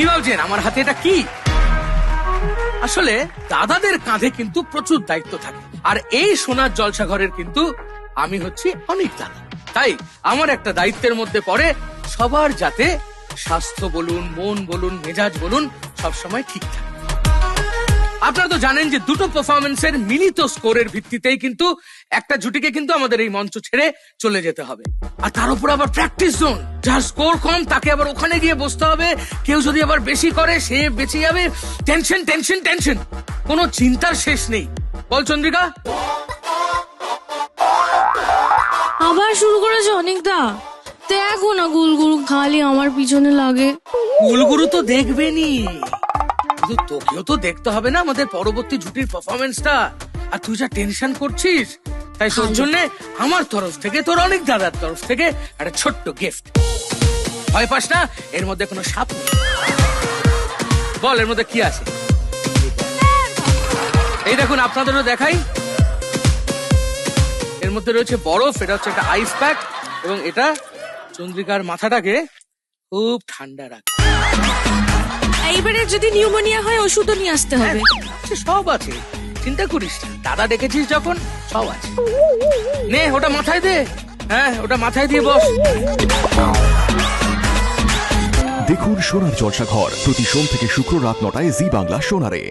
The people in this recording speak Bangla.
কি ভাবছেন? আমার হাতে এটা কি? আসলে দাদাদের কাঁধে কিন্তু প্রচুর দায়িত্ব থাকে। আর এই সোনার জলসাঘরের কিন্তু আমি হচ্ছি অনেক দাদা। তাই আমার একটা দায়িত্বের মধ্যে পড়ে সবার যাতে স্বাস্থ্য বলুন, মন বলুন, মেজাজ বলুন, সবসময় ঠিক থাকে। আপনারা তো জানেন যে দুটো পারফরমেন্সের মিলিত স্কোরের ভিত্তিতেই কিন্তু একটা জুটিকে কিন্তু আমাদের এই মঞ্চ ছেড়ে চলে যেতে হবে। আর তার উপর আবার প্র্যাকটিস জোন যার স্কোর কম তাকে আবার ওখানে গিয়ে বসতে হবে। কেউ যদি আবার বেশি করে সে বেঁচে যাবে। টেনশন টেনশন টেনশন কোনো চিন্তার শেষ নেই। বল চন্দ্রিকা। আবার শুরু করেছে অনেকদা? দেখো না গুলগুল খালি আমার পিছনে লাগে। কুলগুরু তো দেখবেনি কিন্তু তোকেও তো দেখতে হবে না আমাদের পরবর্তী জুটির পারফরমেন্সটা আর তুই যা টেনশন করছিস তাই তোর জন্য আমার তরফ থেকে তোর অনেক দাদার তরফ থেকে একটা ছোট্ট গিফট ভয় পাস না এর মধ্যে কোনো সাপ নেই। বল এর মধ্যে কি আছে? এই দেখুন আপনাদেরও দেখাই। এর মধ্যে রয়েছে বরফ এটা হচ্ছে একটা আইস প্যাক এবং এটা চন্দ্রিকার মাথাটাকে খুব ঠান্ডা রাখে। এইবারে যদি নিউমোনিয়া হয় ওষুধও নিয়ে আসতে হবে। সব আছে। চিন্তা করিস দাদা দেখেছিস যখন? সব আছে। নে, ওটা মাথায় দে। হ্যাঁ ওটা মাথায় দিয়ে বস। দেখুন সোনার জলসা ঘর প্রতি সোম থেকে শুক্র রাত নটায় জি বাংলা সোনারে।